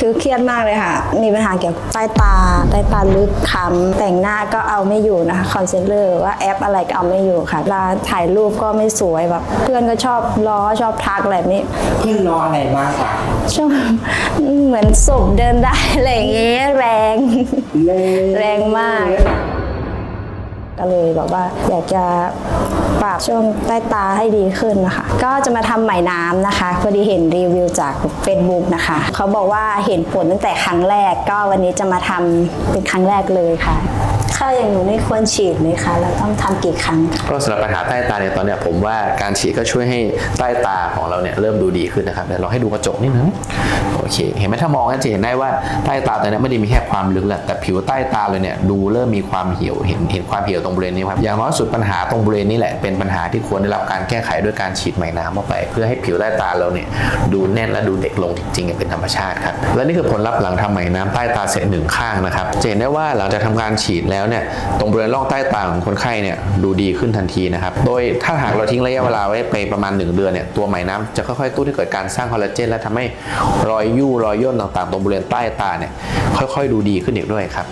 คือเครียดมากเลยค่ะ มีปัญหาเกี่ยวกับใต้ตา ใต้ตาลึกค้ำแต่งหน้าก็เอาไม่อยู่นะคะคอนซีลเลอร์ว่าแอปอะไรก็เอาไม่อยู่ค่ะเวลาถ่ายรูปก็ไม่สวยแบบ เพื่อนก็ชอบล้อชอบทักอะไรแบบนี้เพื่อนรออะไรมากกว่าช่วงเหมือนศพเดินได้อะไรอย่างเงี้ยแรงเลยแรงมา ก็เลยแบบว่าอยากจะปรับช่วงใต้ตาให้ดีขึ้นนะคะ ก็จะมาทำไหมน้ำนะคะพอดีเห็นรีวิวจาก Facebook นะคะ เขาบอกว่าเห็นผลตั้งแต่ครั้งแรก ก็วันนี้จะมาทำเป็นครั้งแรกเลยค่ะ ถ้าอย่างหนูนี่ควรฉีดไหมคะแล้วต้องทำกี่ครั้งก็สำหรับปัญหาใต้ตาเนี่ยตอนเนี้ยผมว่าการฉีดก็ช่วยให้ใต้ตาของเราเนี่ยเริ่มดูดีขึ้นนะครับเดี๋ยวเราให้ดูกระจกนิดนึงโอเค เห็นไหมถ้ามองก็จะเห็นได้ว่าใต้ตาตอนนี้ไม่ได้มีแค่ความลึกแหละแต่ผิวใต้ตาเลยเนี่ยดูเริ่มมีความเหี่ยวเห็นเห็นความเหี่ยวตรงบริเวณนี้ครับอย่างน้อยสุดปัญหาตรงบริเวณนี้แหละเป็นปัญหาที่ควรได้รับการแก้ไขด้วยการฉีดไหมน้ำเข้าไป เพื่อให้ผิวใต้ตาเราเนี่ยดูแน่นและดูเด็กลงจริงๆเป็นธรรมชาติครับและนี่คือผลลัพธ์หลังทำไหมน้ำใต้ตาเสร็จหนึ่งข้างนะครับจะเห็นได้ว่าหลังจากทำการฉีดแล้วเนี่ยตรงบริเวณร่องใต้ตาของคนไข้เนี่ยดูดีขึ้นทันทีนะครับ โดยถ้าหากเราทิ้งระยะเวลาไว้ไปประมาณ 1 เดือนเนี่ยตัวไหมน้ำจะค่อยๆตู้ที่เกิดการสร้างคอลลาเจนและทำให้รอยยู่รอยย่นต่างๆ ตรงบริเวณใต้ตาเนี่ยค่อยๆ ดูดีขึ้นอีกด้วยครับ